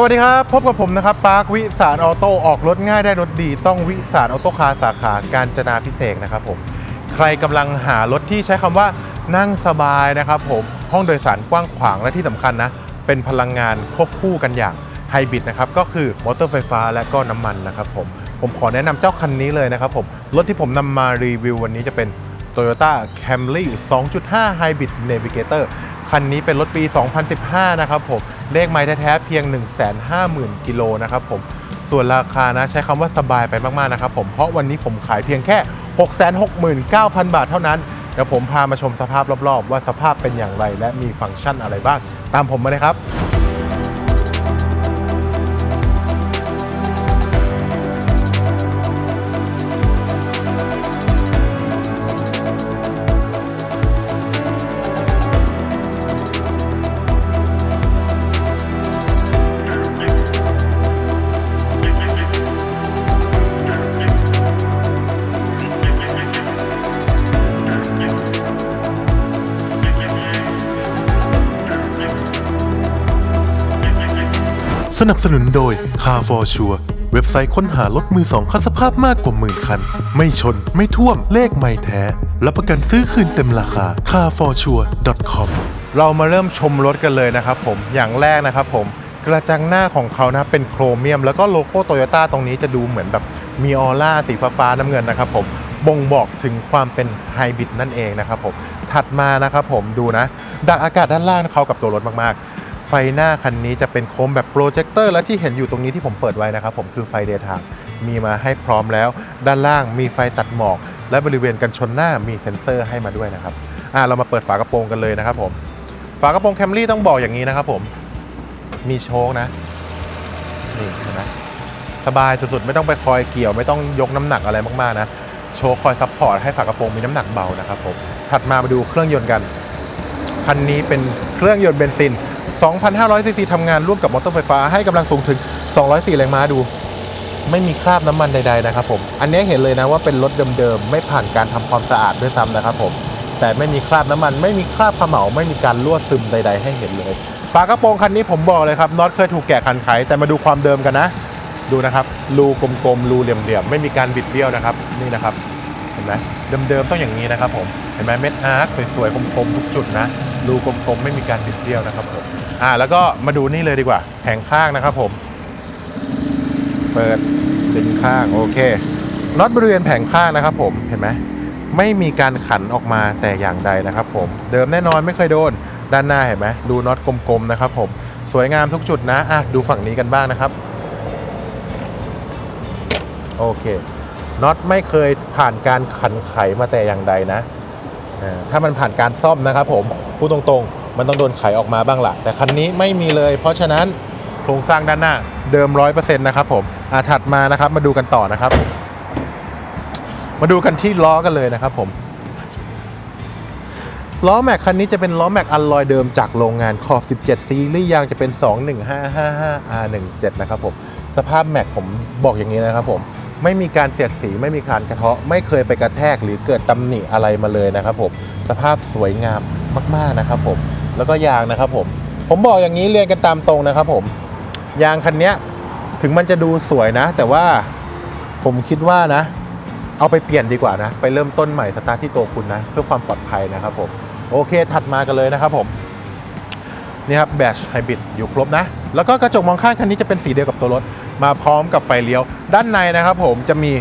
สวัสดีครับ พบกับผมนะครับปาร์ควิสารออโต้ออกรถง่ายได้รถดีต้องวิสารออโต้คาร์สาขาการจนาพิเศษนะครับผมใครกำลังหารถที่ใช้คำว่านั่งสบายนะครับผมห้องโดยสารกว้างขวางและที่สำคัญนะ เป็นพลังงานควบคู่กันอย่างไฮบริดนะครับก็คือมอเตอร์ไฟฟ้าและก็น้ำมันนะครับผมผมขอแนะนำเจ้าคันนี้เลยนะครับผมรถที่ผมนำมารีวิววันนี้จะเป็น Toyota Camry 2.5 Hybrid Navigator คันนี้เป็นรถปี 2015 นะครับผม เลขไม้แท้ๆเพียง 150,000 กิโลนะครับผมส่วนราคานะใช้คำว่าสบายไปมากๆนะครับผมเพราะวันนี้ผมขายเพียงแค่ 669,000 บาทเท่านั้น เดี๋ยวผมพามาชมสภาพรอบๆ ว่าสภาพเป็นอย่างไร และมีฟังก์ชันอะไรบ้าง ตามผมมาเลยครับ สนับสนุนโดย Car for Sure เว็บไซต์ค้นหารถมือสองคันสภาพมากกว่าหมื่นคัน ไม่ชนไม่ท่วมเลขไม่แท้ รับประกันซื้อคืนเต็มราคา carforsure.com เรามาเริ่มชมรถกันเลยนะครับผมอย่างแรกนะครับผมกระจังหน้าของเขานะเป็นโครเมียม แล้วก็โลโก้โตโยต้าตรงนี้จะดูเหมือนแบบมีออร่าสีฟ้าๆน้ำเงินนะครับผมบ่งบอกถึงความเป็นไฮบริดนั่นเองนะครับผมถัดมานะครับผมดูนะดักอากาศด้านล่างเขากับตัวรถมากๆ ไฟหน้าคันนี้จะเป็นโคมแบบโปรเจคเตอร์และที่เห็นอยู่ตรงนี้ที่ผมเปิดไว้นะครับผมคือไฟเดย์ทางมีมาให้พร้อมแล้ว ด้านล่างมีไฟตัดหมอก และบริเวณกันชนหน้ามีเซ็นเซอร์ให้มาด้วยนะครับอ่าเรามาเปิดฝากระโปรงกันเลยนะครับผมฝากระโปรงแคมรี่ต้องบอกอย่างนี้นะครับผมมีโชคนะนี่เห็นไหมสบายสุดๆไม่ต้องไปคอยเกี่ยว ไม่ต้องยกน้ำหนักอะไรมากๆนะโชคคอยซัพพอร์ตให้ฝากระโปรงมีน้ำหนักเบานะครับผมถัดมามาดูเครื่องยนต์กันคันนี้เป็นเครื่องยนต์เบนซิน 2,500ซีซีทำงานร่วมกับมอเตอร์ไฟฟ้าให้กำลังสูงถึง 204 แรงม้าดู ไม่มีคราบน้ำมันใด ๆ นะครับผม อันนี้เห็นเลยนะว่าเป็นรถเดิมๆ ไม่ผ่านการทำความสะอาดด้วยซ้ำนะครับผม แต่ไม่มีคราบน้ำมัน ไม่มีคราบเขม่าไม่มีการรั่วซึมใด ๆ ให้เห็นเลย ฝากระโปรงคันนี้ผมบอกเลยครับน็อตเคยถูกแกะคันไขแต่มาดูความเดิมกันนะ ดูนะครับรูกลมๆรูเหลี่ยมๆไม่มีการบิดเบี้ยวนะครับนี่นะครับเห็นไหมเดิมๆต้องอย่างนี้นะครับผมเห็นไหมเม็ดอาร์คสวยๆคมๆทุกจุดนะรูกลมๆไม่มีการบิดเบี้ยวนะครับผม อ่าแล้วก็มาดูนี่เลยดีกว่าแผงข้างนะครับผม เปิดดึงข้างโอเคน็อตบริเวณแผงข้างนะครับผมเห็นไหมไม่มีการขันออกมาแต่อย่างใดนะครับผมเดิมแน่นอนไม่เคยโดนด้านหน้าเห็นไหมดูน็อตกลมๆนะครับผมสวยงามทุกจุดนะอะดูฝั่งนี้กันบ้างนะครับโอเคน็อตไม่เคยผ่านการขันไขมาแต่อย่างใดนะอ่าถ้ามันผ่านการซ่อมนะครับผมพูดตรงๆ มันต้องโดนไขออกมาบ้างละแต่คันนี้ไม่มีเลย เพราะฉะนั้นโครงสร้างด้านหน้าเดิมร้อยเปอร์เซ็นต์นะครับผมอ่าถัดมานะครับมาดูกันต่อนะครับ มาดูกันที่ล้อกันเลยนะครับผมล้อแม็กคันนี้จะเป็นล้อแม็กอัลลอยเดิมจากโรงงานขอบ 17 ซีรีส์ยางจะเป็น 21555R17 นะครับผมสภาพแม็กผมบอกอย่างนี้นะครับผมไม่มีการเสียดสีไม่มีการกระเทาะ ไม่เคยไปกระแทกหรือเกิดตำหนิอะไรมาเลยนะครับผมสภาพสวยงามมาก ๆ นะครับผม แล้วก็ยางนะครับผม ผมบอกอย่างนี้เรียนกันตามตรงนะครับผม ยางคันนี้ถึงมันจะดูสวยนะ แต่ว่าผมคิดว่านะ เอาไปเปลี่ยนดีกว่านะ ไปเริ่มต้นใหม่สตาร์ทที่ตัวคุณนะ เพื่อความปลอดภัยนะครับผม โอเคถัดมากันเลยนะครับผมนี่ครับแบชไฮบริดอยู่ครบนะ แล้วก็กระจกมองข้างคันนี้จะเป็นสีเดียวกับตัวรถ มาพร้อมกับไฟเลี้ยว ด้านในนะครับผมจะมี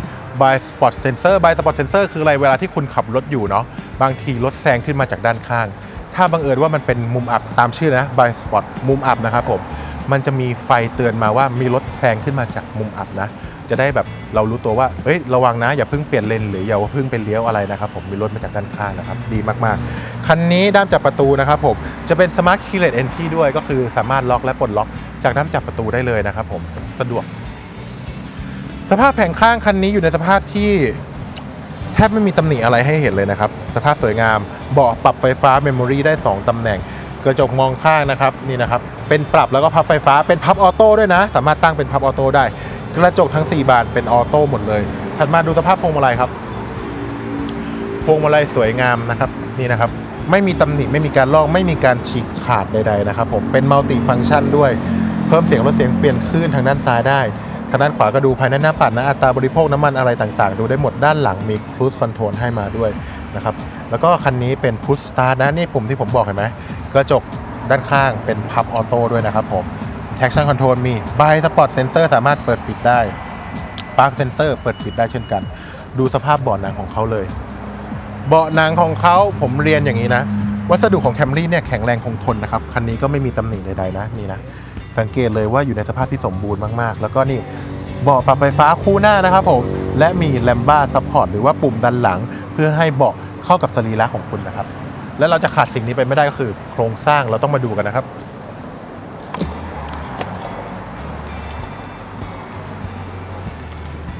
by spot sensor by spot sensor คืออะไรเวลาที่คุณขับรถอยู่เนาะบางทีรถแซงขึ้นมาจากด้านข้าง ถ้าบังเอิญว่ามันเป็นมุมอับตามชื่อนะ by spot มุมอับนะครับผมมันจะมีไฟเตือนมาว่ามีรถแซงขึ้นมาจากมุมอับนะ จะได้แบบเรารู้ตัวว่าเฮ้ยระวังนะ อย่าเพิ่งเปลี่ยนเลนหรืออย่าเพิ่งไปเลี้ยวอะไรนะครับผมมีรถมาจากด้านข้างนะครับดีมากๆ คันนี้ด้ามจับประตูนะครับผมจะเป็น Smart Keyless Entry ด้วยก็คือสามารถล็อกและปลดล็อกจากด้ามจับประตูได้เลยนะครับผมสะดวก สภาพแผงข้างคันนี้อยู่ในสภาพที่ แทบไม่มีตำหนิอะไรให้เห็นเลยนะครับ สภาพสวยงาม เบาะปรับไฟฟ้าเมมโมรีได้ 2ตำแหน่ง กระจกมองข้างนะครับนี่นะครับ เป็นปรับแล้วก็พับไฟฟ้าเป็นพับออโต้ด้วยนะ สามารถตั้งเป็นพับออโต้ได้ กระจกทั้ง 4 บานเป็นออโต้หมดเลย ถัดมาดูสภาพพวงมาลัยครับ พวงมาลัยสวยงามนะครับนี่นะครับ ไม่มีตำหนิไม่มีการลอกไม่มีการฉีกขาดใด ๆนะครับ ผมเป็นมัลติฟังก์ชันด้วย เพิ่มเสียงลดเสียงเปลี่ยนคลื่นทางด้านซ้ายได้างด้านขวาก็ดูภายในหน้าปัดนะอัตราบริโภคน้ำมันอะไรต่างๆ ดูได้หมดด้านหลังมี cruise control ให้มาด้วยนะครับแล้วก็คันนี้เป็น push start นะนี่ปุ่มที่ผมบอกเห็นไหมกระจกด้านข้างเป็นพับออโต้ด้วยนะครับผม traction control มี by spot sensor สามารถเปิดปิดได้ park sensor เปิดปิดได้เช่นกัน ดูสภาพเบาะหนังของเขาเลย เบาะหนังของเขาผมเรียนอย่างนี้นะ วัสดุของ Camry เนี่ยแข็งแรงคงทนนะครับ คันนี้ก็ไม่มีตำหนิใดๆนะนี่นะ สังเกตเลยว่าอยู่ในสภาพที่สมบูรณ์มากๆ แล้วก็นี่ เบาะปรับไฟฟ้าคู่หน้านะครับผม และมีแลมบ้าซัพพอร์ตหรือว่าปุ่มดันหลัง เพื่อให้เบาะเข้ากับสรีระของคุณนะครับ และเราจะขาดสิ่งนี้ไปไม่ได้ก็คือ โครงสร้างเราต้องมาดูกันนะครับ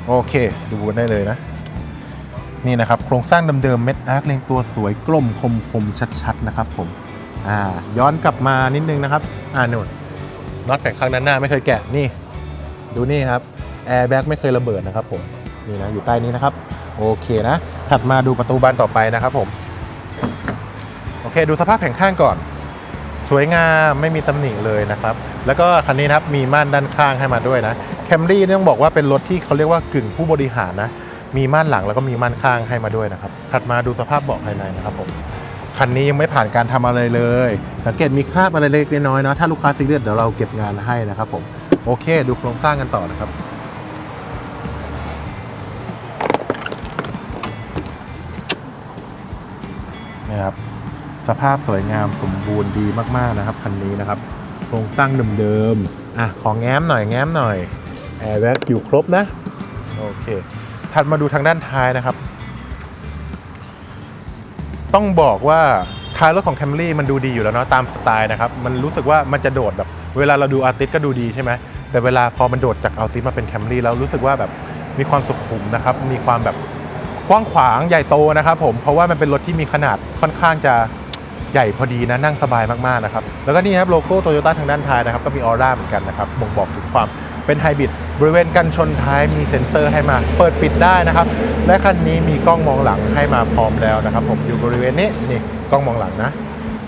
โอเค ดูได้เลยนะ นี่นะครับ โครงสร้างเดิมๆเม็ดอาร์คเรียงตัวสวยกลมคมคมชัดๆ นะครับผม อ่า ย้อนกลับมานิดนึงนะครับ อ่านุ่นน็อตแผงข้างด้านหน้าไม่เคยแกะนี่ ดูนี่ครับ แอร์แบ็กไม่เคยระเบิดนะครับผมนี่นะอยู่ใต้นี้นะครับ โอเคนะ ถัดมาดูประตูบานต่อไปนะครับผม โอเค ดูสภาพแผงข้างก่อน สวยงามไม่มีตำหนิเลยนะครับ แล้วก็คันนี้นะครับมีม่านด้านข้างให้มาด้วยนะแคมรี่ต้องบอกว่าเป็นรถที่เขาเรียกว่ากึ่งผู้บริหารนะมีม่านหลังแล้วก็มีม่านข้างให้มาด้วยนะครับ ถัดมาดูสภาพเบาะภายในนะครับผมคันนี้ยังไม่ผ่านการทำอะไรเลย สังเกตมีคราบอะไรเล็กน้อยเนาะถ้าลูกค้าซีเรียสเดี๋ยวเราเก็บงานให้นะครับผมโอเค ดูโครงสร้างกันต่อนะครับ สภาพสวยงามสมบูรณ์ดีมากๆนะครับคันนี้นะครับ โครงสร้างเดิมๆอะของแง้มหน่อยแง้มหน่อยแอร์แบ็กอยู่ครบนะโอเคถัดมาดูทางด้านท้ายนะครับ ต้องบอกว่าท้ายรถของ Camry มันดูดีอยู่แล้วเนาะตามสไตล์นะครับ มันรู้สึกว่ามันจะโดดแบบ เวลาเราดูอาร์ติสก็ดูดีใช่ไหมแต่เวลาพอมันโดดจากอาร์ติสมาเป็น Camry แล้วรู้สึกว่าแบบมีความสุขุมนะครับ มีความแบบกว้างขวางใหญ่โตนะครับผมเพราะว่ามันเป็นรถที่มีขนาดค่อนข้างจะ ใหญ่พอดีนะนั่งสบายมากๆนะครับแล้วก็นี่ครับโลโก้โตโยต้าทางด้านท้ายนะครับก็มีออร่าเหมือนกันนะครับบ่งบอกถึงความเป็นไฮบริดบริเวณกันชนท้ายมีเซ็นเซอร์ให้มา เปิดปิดได้นะครับ และคันนี้มีกล้องมองหลังให้มาพร้อมแล้วนะครับ ผมอยู่บริเวณนี้นี่กล้องมองหลังนะ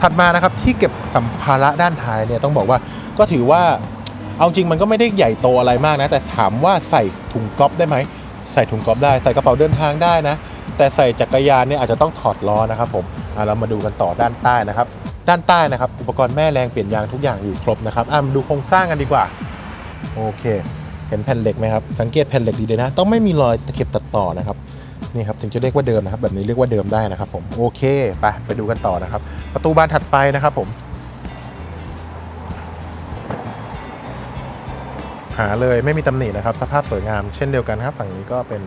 ถัดมานะครับที่เก็บสัมภาระด้านท้ายเนี่ยต้องบอกว่าก็ถือว่าเอาจริงมันก็ไม่ได้ใหญ่โตอะไรมากนะ แต่ถามว่าใส่ถุงก๊อฟได้ไหมใส่ถุงก๊อฟได้ใส่กระเป๋าเดินทางได้นะ แต่ใส่จักรยานเนี่ยอาจจะต้องถอดล้อนะครับผม อะเรามาดูกันต่อด้านใต้นะครับ ด้านใต้นะครับ อุปกรณ์แม่แรงเปลี่ยนยางทุกอย่างอยู่ครบนะครับอะมาดูโครงสร้างกันดีกว่า โอเค เห็นแผ่นเหล็กไหมครับ สังเกตแผ่นเหล็กดีเลยนะ ต้องไม่มีรอยตะเข็บตัดต่อนะครับ นี่ครับ ถึงจะเรียกว่าเดิมนะครับ แบบนี้เรียกว่าเดิมได้นะครับผม โอเค ไป ไปดูกันต่อนะครับ ประตูบานถัดไปนะครับผม หาเลยไม่มีตำหนินะครับ สภาพสวยงาม เช่นเดียวกันครับ ฝั่งนี้ก็เป็น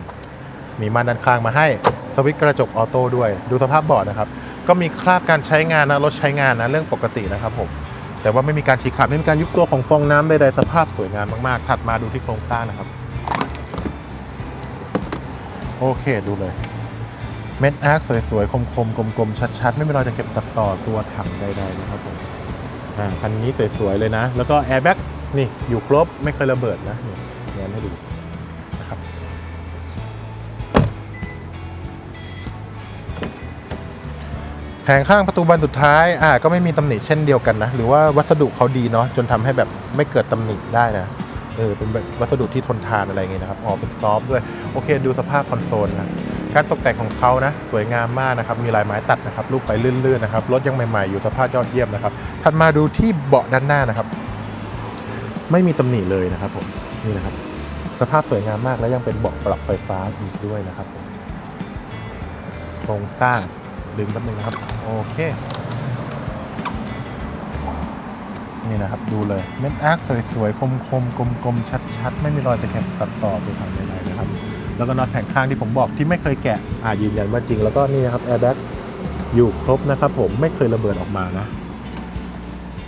มีม่านด้านข้างมาให้ สวิตช์กระจกออโต้ด้วย ดูสภาพเบาะนะครับ ก็มีคราบการใช้งานนะรถใช้งานนะเรื่องปกตินะครับผมแต่ว่าไม่มีการฉีกขาดไม่มีการยุบตัวของฟองน้ำใดๆสภาพสวยงามมากๆ ถัดมาดูที่โครงสร้างนะครับ โอเคดูเลย เม็ดอาร์คสวยๆ คมๆ กลมๆ ชัดๆ ไม่มีรอยจะเก็บตัดต่อตัวถังใดๆนะครับผมอ่าคันนี้สวยๆ เลยนะ แล้วก็แอร์แบ็กนี่อยู่ครบไม่เคยระเบิดนะเนี่แง้มให้ดู แผงข้างประตูบานสุดท้ายอ่าก็ไม่มีตำหนิเช่นเดียวกันนะ หรือว่าวัสดุเขาดีเนาะจนทำให้แบบไม่เกิดตำหนิได้นะเออเป็นวัสดุที่ทนทานอะไรเงี้ยนะครับออกเป็นซอฟต์ด้วย โอเค ดูสภาพคอนโซลนะการตกแต่งของเขานะสวยงามมากนะครับ มีลายไม้ตัดนะครับลูกไปลื่นๆนะครับรถยังใหม่ๆอยู่สภาพยอดเยี่ยมนะครับถัดมาดูที่เบาะด้านหน้านะครับ ไม่มีตำหนิเลยนะครับผมนี่นะครับ สภาพสวยงามมากและยังเป็นเบาะปรับไฟฟ้าอีกด้วยนะครับโครงสร้าง ดึงแป๊บนึงนะครับ โอเค นี่นะครับ ดูเลยเม็ดอาร์คสวยๆ คมๆ กลมๆ ชัดๆ ไม่มีรอยตะแคงตัดต่อตัวทางใดๆนะครับ แล้วก็น็อตแผงข้างที่ผมบอกที่ไม่เคยแกะอ่ายืนยันว่าจริงแล้วก็นี่นะครับแอร์แบ็กอยู่ครบนะครับผมไม่เคยระเบิดออกมานะ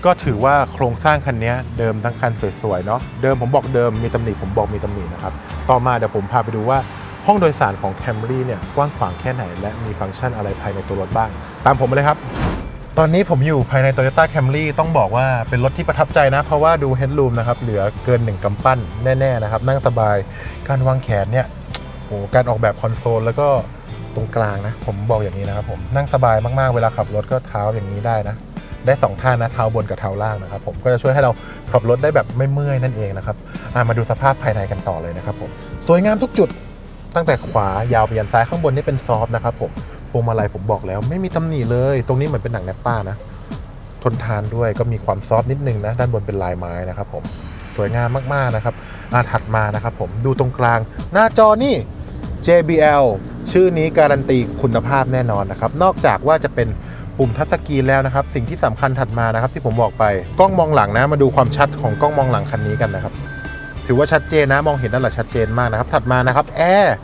ก็ถือว่าโครงสร้างคันนี้เดิมทั้งคันสวยๆเนาะเดิมผมบอกเดิมมีตำหนิผมบอกมีตำหนินะครับต่อมาเดี๋ยวผมพาไปดูว่า ห้องโดยสารของ Camry เนี่ยกว้างขวางแค่ไหน และมีฟังก์ชันอะไรภายในตัวรถบ้าง ตามผมมาเลยครับ ตอนนี้ผมอยู่ภายใน Toyota Camry ต้องบอกว่าเป็นรถที่ประทับใจนะ เพราะว่าดู Headroom นะครับ เหลือเกิน 1กำปั้นแน่ ๆ นะครับ นั่งสบายการวางแขนเนี่ยโหการออกแบบคอนโซลแล้วก็ตรงกลางนะ ผมบอกอย่างนี้นะครับผมนั่งสบายมากๆเวลาขับรถก็เท้าอย่างนี้ได้นะได้สองท่านะเท้าบนกับเท้าล่างนะครับผมก็จะช่วยให้เราขับรถได้แบบไม่เมื่อยนั่นเองนะครับมาดูสภาพภายในกันต่อเลยนะครับผมสวยงามทุกจุด ตั้งแต่ขวายาวไปยันซ้ายข้างบนนี่เป็นซอฟต์นะครับผมพวงมาลัยผมบอกแล้ว ไม่มีตำหนิเลย ตรงนี้เหมือนเป็นหนังแนปป้านะทนทานด้วยก็มีความซอฟต์นิดนึงนะด้านบนเป็นลายไม้นะครับผมสวยงามมากๆนะครับอาถัดมานะครับผมดูตรงกลาง หน้าจอนี่ JBL ชื่อนี้การันตีคุณภาพแน่นอนนะครับ นอกจากว่าจะเป็นปุ่มทัชสกรีนแล้วนะครับ สิ่งที่สำคัญถัดมานะครับ ที่ผมบอกไปกล้องมองหลังนะ มาดูความชัดของกล้องมองหลังคันนี้กันนะครับ ถือว่าชัดเจนนะมองเห็นนั่นแหละชัดเจนมากนะครับ ถัดมานะครับแอร์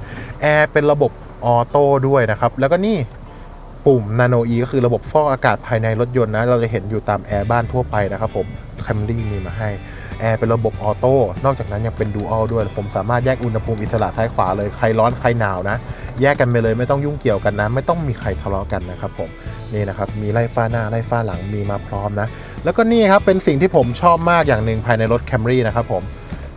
แอร์เป็นระบบออโต้ด้วยนะครับ แล้วก็นี่ปุ่ม Nano E ก็คือระบบฟอกอากาศภายในรถยนต์นะ เราจะเห็นอยู่ตามแอร์บ้านทั่วไปนะครับผม Camry มีมาให้แอร์เป็นระบบออโต้นอกจากนั้นยังเป็นดูอัลด้วย ผมสามารถแยกอุณหภูมิอิสระซ้ายขวาเลยใครร้อนใครหนาวนะ แยกกันไปเลยไม่ต้องยุ่งเกี่ยวกันนะ ไม่ต้องมีใครทะเลาะกันนะครับผมนี่นะครับมีไล่ฟ้าหน้าไล่ฟ้าหลังมีมาพร้อมนะ แล้วก็นี่ครับเป็นสิ่งที่ผมชอบมากอย่างหนึ่งภายในรถ Camry นะครับผม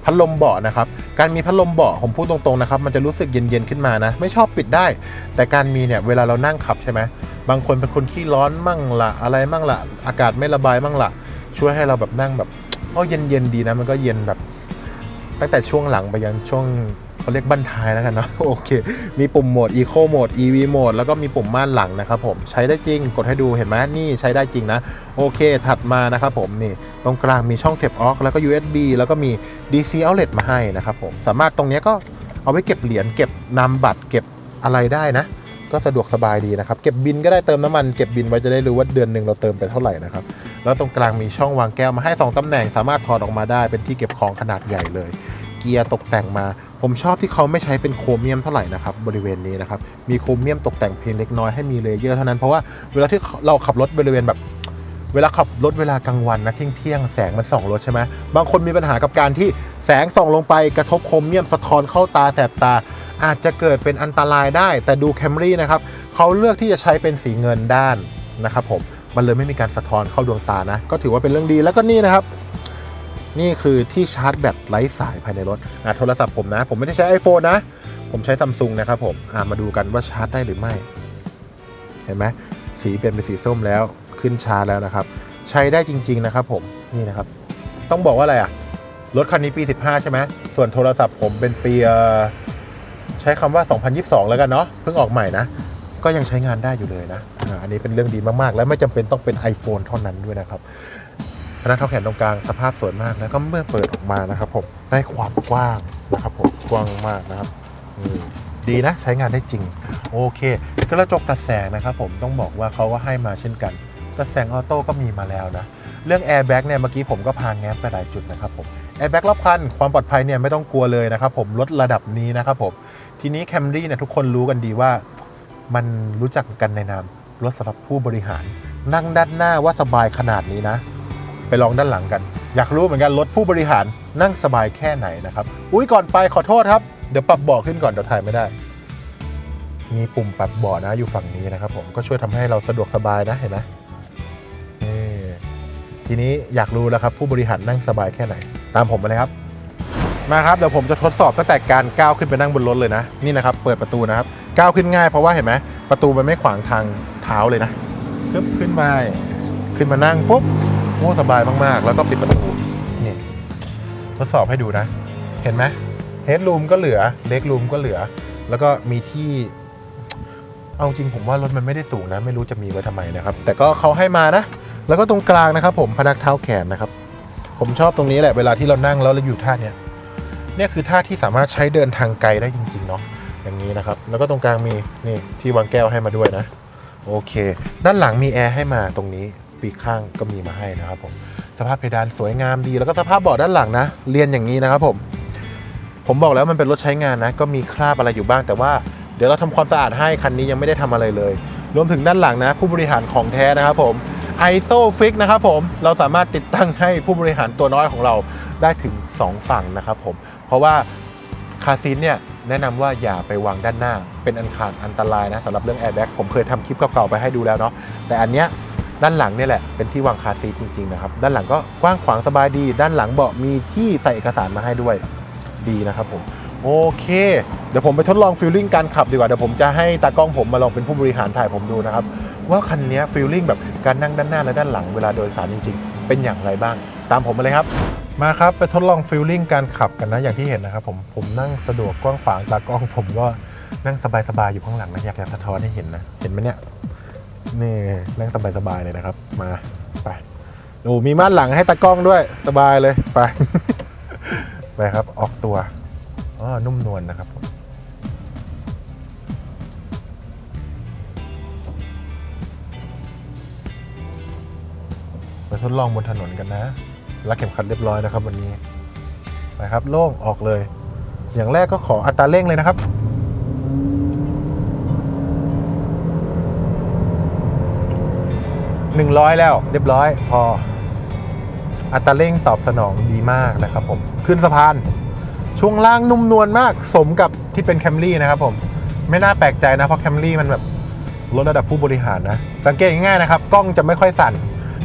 พัดลมเบาะนะครับ การมีพัดลมเบาะผมพูดตรงๆนะครับ มันจะรู้สึกเย็นๆขึ้นมานะ ไม่ชอบปิดได้ แต่การมีเนี่ยเวลาเรานั่งขับใช่ไหมบางคนเป็นคนขี้ร้อนมั่งละอะไรมั่งละอากาศไม่ระบายมั่งละช่วยให้เราแบบนั่งแบบโอ้เย็นๆดีนะมันก็เย็นแบบ ตั้งแต่ช่วงหลังไปยันช่วง เขาเรียกบั้นท้ายแล้วกันเนาะโอเค มีปุ่มโหมด Eco โหมด EV โหมดแล้วก็มีปุ่มม่านหลังนะครับผมใช้ได้จริงกดให้ดูเห็นไหมนี่ใช้ได้จริงนะ โอเค ถัดมานะครับผมนี่ตรงกลางมีช่องเสียบออกแล้วก็ USB แล้วก็มี DC outlet มาให้นะครับผมสามารถตรงนี้ก็เอาไว้เก็บเหรียญเก็บนำบัตรเก็บอะไรได้นะ ก็สะดวกสบายดีนะครับ เก็บบินก็ได้เติมน้ำมันเก็บบินไว้จะได้รู้ว่าเดือนหนึ่งเราเติมไปเท่าไหร่นะครับ แล้วตรงกลางมีช่องวางแก้วมาให้ 2ตำแหน่งสามารถถอดออกมาได้เป็นที่เก็บของขนาดใหญ่เลย เกียร์ตกแต่งมา ผมชอบที่เขาไม่ใช้เป็นโครเมียมเท่าไหร่นะครับบริเวณนี้นะครับมีโครเมียมตกแต่งเพียงเล็กน้อยให้มีเลเยอร์เท่านั้นเพราะว่าเวลาที่เราขับรถบริเวณแบบเวลาขับรถเวลากลางวันนะเที่ยงเที่ยงแสงมันส่องรถใช่ไหมบางคนมีปัญหากับการที่แสงส่องลงไปกระทบโครเมียมสะท้อนเข้าตาแสบตา อาจจะเกิดเป็นอันตรายได้ แต่ดูแคมรี่นะครับเขาเลือกที่จะใช้เป็นสีเงินด้านนะครับผมมันเลยไม่มีการสะท้อนเข้าดวงตานะ ก็ถือว่าเป็นเรื่องดีแล้วก็นี่นะครับ นี่คือที่ชาร์จแบตไร้สายภายในรถอะโทรศัพท์ผมนะ ผมไม่ได้ใช้ iPhone นะ ผมใช้ซัมซุงนะครับผมอะมาดูกันว่าชาร์จได้หรือไม่ เห็นไหมสีเปลี่ยนเป็นสีส้มแล้วขึ้นชาร์จแล้วนะครับ ใช้ได้จริง ๆนะครับผมนี่นะครับ ต้องบอกว่าอะไรอะรถคันนี้ปี 15 ใช่ไหมส่วนโทรศัพท์ผมเป็นปีใช้คำว่า 2022 แล้วกันเนาะเพิ่งออกใหม่นะ ก็ยังใช้งานได้อยู่เลยนะ อันนี้เป็นเรื่องดีมากๆ และไม่จำเป็นต้องเป็น iPhone เท่านั้นด้วยนะครับ นักเท้าแขนตรงกลางสภาพสวยมากแล้วก็เมื่อเปิดออกมานะครับผมได้ความกว้างนะครับผมกว้างมากนะครับดีนะใช้งานได้จริง โอเคกระจกตัดแสงนะครับผมต้องบอกว่าเขาก็ให้มาเช่นกันตัดแสงออโต้ก็มีมาแล้วนะเรื่องแอร์แบ็กเนี่ยเมื่อกี้ผมก็พาแง้มไปหลายจุดนะครับผมแอร์แบ็กรอบคันความปลอดภัยเนี่ยไม่ต้องกลัวเลยนะครับผมลดระดับนี้นะครับผมทีนี้แคมรี่เนี่ยทุกคนรู้กันดีว่า มันรู้จักกันในนามรถสำหรับผู้บริหาร นั่งด้านหน้าว่าสบายขนาดนี้นะ ไปลองด้านหลังกัน อยากรู้เหมือนกันรถผู้บริหารนั่งสบายแค่ไหนนะครับ อุ้ยก่อนไปขอโทษครับ เดี๋ยวปรับเบาะขึ้นก่อนเดี๋ยวถ่ายไม่ได้ มีปุ่มปรับเบาะนะอยู่ฝั่งนี้นะครับ ผมก็ช่วยทำให้เราสะดวกสบายนะเห็นไหมนี่ทีนี้อยากรู้แล้วครับ ผู้บริหารนั่งสบายแค่ไหน ตามผมมาเลยครับ มาครับเดี๋ยวผมจะทดสอบตั้งแต่การก้าวขึ้นไปนั่งบนรถเลยนะ นี่นะครับ เปิดประตูนะครับก้าวขึ้นง่ายเพราะว่าเห็นไหมประตูมันไม่ขวางทางเท้าเลยนะขึ้นขึ้นมาขึ้นมานั่งปุ๊บ โอ้สบายมากๆ แล้วก็ปิดประตูนี่ทดสอบให้ดูนะ เห็นไหมเฮดรูมก็เหลือเล็กรูมก็เหลือ แล้วก็มีที่ เอาจริงผมว่ารถมันไม่ได้สูงนะ ไม่รู้จะมีไว้ทำไมนะครับ แต่ก็เขาให้มานะ แล้วก็ตรงกลางนะครับ ผมพนักเท้าแขนนะครับ ผมชอบตรงนี้แหละเวลาที่เรานั่งแล้วเราอยู่ท่าเนี้ยเนี่ยคือท่าที่สามารถใช้เดินทางไกลได้จริง ๆ เนาะอย่างนี้นะครับ แล้วก็ตรงกลางมีนี่ที่วางแก้วให้มาด้วยนะ โอเค ด้านหลังมีแอร์ให้มาตรงนี้ ปีกข้างก็มีมาให้นะครับผมสภาพเพดานสวยงามดี แล้วก็สภาพเบาะด้านหลังนะเรียนอย่างนี้นะครับผม ผมบอกแล้วมันเป็นรถใช้งานนะ ก็มีคราบอะไรอยู่บ้าง แต่ว่าเดี๋ยวเราทำความสะอาดให้คันนี้ยังไม่ได้ทำอะไรเลย รวมถึงด้านหลังนะ ผู้บริหารของแท้นะครับผม ISO Fix นะครับผมเราสามารถติดตั้งให้ผู้บริหารตัวน้อยของเราได้ถึง 2 ฝั่งนะครับผม เพราะว่าคาซีนเนี่ยแนะนำว่าอย่าไปวางด้านหน้า เป็นอันขาดอันตรายนะสำหรับเรื่องแอร์แบ็กผมเคยทำคลิปเก่าๆไปให้ดูแล้วเนาะแต่อันเนี้ย ด้านหลังเนี่ยแหละเป็นที่วางคาซีทจริงๆนะครับด้านหลังก็กว้างขวางสบายดี ด้านหลังเบาะมีที่ใส่เอกสารมาให้ด้วยดีนะครับผมโอเค เดี๋ยวผมไปทดลองฟิลลิ่งการขับดีกว่าเดี๋ยวผมจะให้ตากล้องผมมาลองเป็นผู้บริหารถ่ายผมดูนะครับ ว่าคันนี้ฟีลลิ่งแบบการนั่งด้านหน้าและด้านหลังเวลาโดยสารจริง ๆ เป็นอย่างไรบ้าง ตามผมมาเลยครับ มาครับไปทดลองฟีลลิ่งการขับกันนะอย่างที่เห็นนะครับผมผมนั่งสะดวกกว้างขวางตากล้องผมก็นั่งสบายๆอยู่ข้างหลังนะอยากจะสะท้อนให้เห็นนะเห็นไหมเนี่ย นี่นั่งสบายๆเลยนะครับ มาไปโอ้มีม่านหลังให้ตากล้องด้วยสบายเลยไป ไปครับออกตัวอ๋อนุ่มนวลนะครับผมไปทดลองบนถนนกันนะรักเข็มขัดเรียบร้อยนะครับวันนี้ไปครับโล่งออกเลย อย่างแรกก็ขออัตราเร่งเลยนะครับ 100 แล้ว เรียบร้อยพอ อัตราเร่งตอบสนองดีมากนะครับผม ขึ้นสะพาน ช่วงล่างนุ่มนวลมาก สมกับที่เป็นแคมรี่นะครับผม ไม่น่าแปลกใจนะ เพราะแคมรี่มันแบบรถระดับผู้บริหารนะ สังเกตง่ายๆนะครับ กล้องจะไม่ค่อยสั่น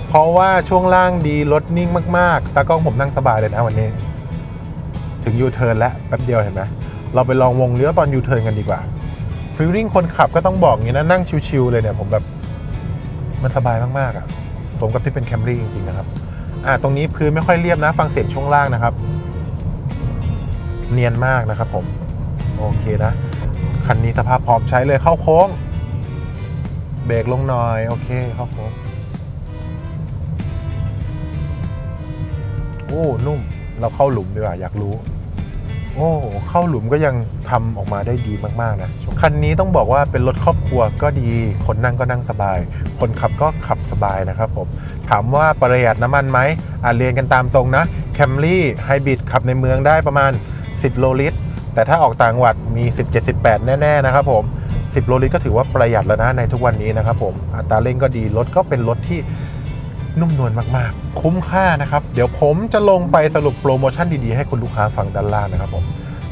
เพราะว่าช่วงล่างดีรถนิ่งมากๆตากล้องผมนั่งสบายเลยนะวันนี้ ถึงยูเทิร์นแล้วแป๊บเดียวเห็นไหมเราไปลองวงเลี้ยวตอนยูเทิร์นกันดีกว่าฟีลลิ่งคนขับก็ต้องบอกอย่างนี้นะนั่งชิวๆเลยเนี่ยผมแบบ มันสบายมากๆอะสมกับที่เป็นแคมรี่จริงๆนะครับ อ่าตรงนี้พื้นไม่ค่อยเรียบนะ ฟังเสียงช่วงล่างนะครับ เนียนมากนะครับ ผม โอเคนะ คันนี้สภาพพร้อมใช้เลยเข้าโค้ง เบรกลงหน่อย โอเคเข้าโค้ง โอ้ นุ่ม เราเข้าหลุมดีกว่าอยากรู้ โอ้เข้าหลุมก็ยังทำออกมาได้ดีมากๆนะคันนี้ต้องบอกว่าเป็นรถครอบครัวก็ดี คนนั่งก็นั่งสบาย คนขับก็ขับสบายนะครับผม ถามว่าประหยัดน้ำมันไหมอ่าเรียนกันตามตรงนะแคมรี่ไฮบริดขับในเมืองได้ประมาณ 10 โลลิตร แต่ถ้าออกต่างจังหวัดมี 17 18 แน่ ๆ นะครับผม 10 โลลิตรก็ถือว่าประหยัดแล้วนะในทุกวันนี้นะครับผม อัตราเร่งก็ดี รถก็เป็นรถที่ นุ่มนวลมากๆ คุ้มค่านะครับ เดี๋ยวผมจะลงไปสรุปโปรโมชั่นดีๆ ให้คุณลูกค้าฟังด้านล่างนะครับผม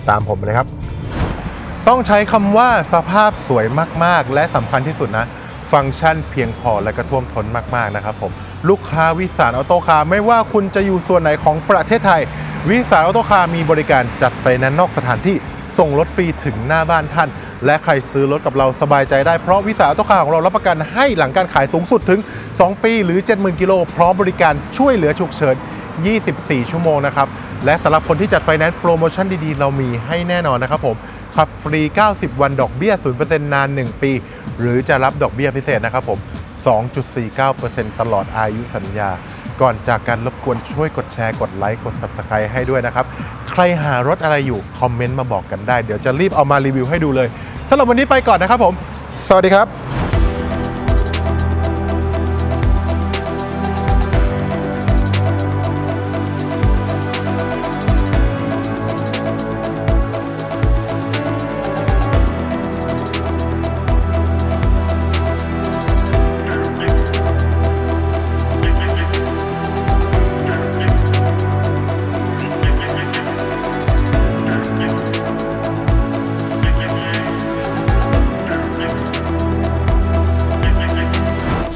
ตามผมเลยครับ ต้องใช้คำว่าสภาพสวยมากๆ และสำคัญที่สุดนะ ฟังก์ชันเพียงพอและกระท่วมทนมากๆนะครับผมลูกค้าวิสารออโต้คาร์ไม่ว่าคุณจะอยู่ส่วนไหนของประเทศไทย วิสารออโต้คาร์มีบริการจัดไฟแนนซ์นอกสถานที่ส่งรถฟรีถึงหน้าบ้านท่าน และใครซื้อรถกับเราสบายใจได้เพราะวิสารออโต้าของเรารับประกันให้หลังการขายสูงสุดถึง 2 ปีหรือ 70,000กิโลพร้อมบริการช่วยเหลือฉุกเฉิน 24 ชั่วโมงนะครับ และสำหรับคนที่จัดไฟแนนซ์โปรโมชั่นดีๆ เรามีให้แน่นอนนะครับผมขับฟรี 90 วันดอกเบี้ย 0%นาน 1 ปี หรือจะรับดอกเบี้ยพิเศษนะครับผม 2.49%ตลอดอายุสัญญา ก่อนจากการรบกวนช่วยกดแชร์กดไลค์กด Subscribe ให้ด้วยนะครับ ใครหารถอะไรอยู่ คอมเมนต์มาบอกกันได้ เดี๋ยวจะรีบเอามารีวิวให้ดูเลยสำหรับวันนี้ไปก่อนนะครับผม สวัสดีครับ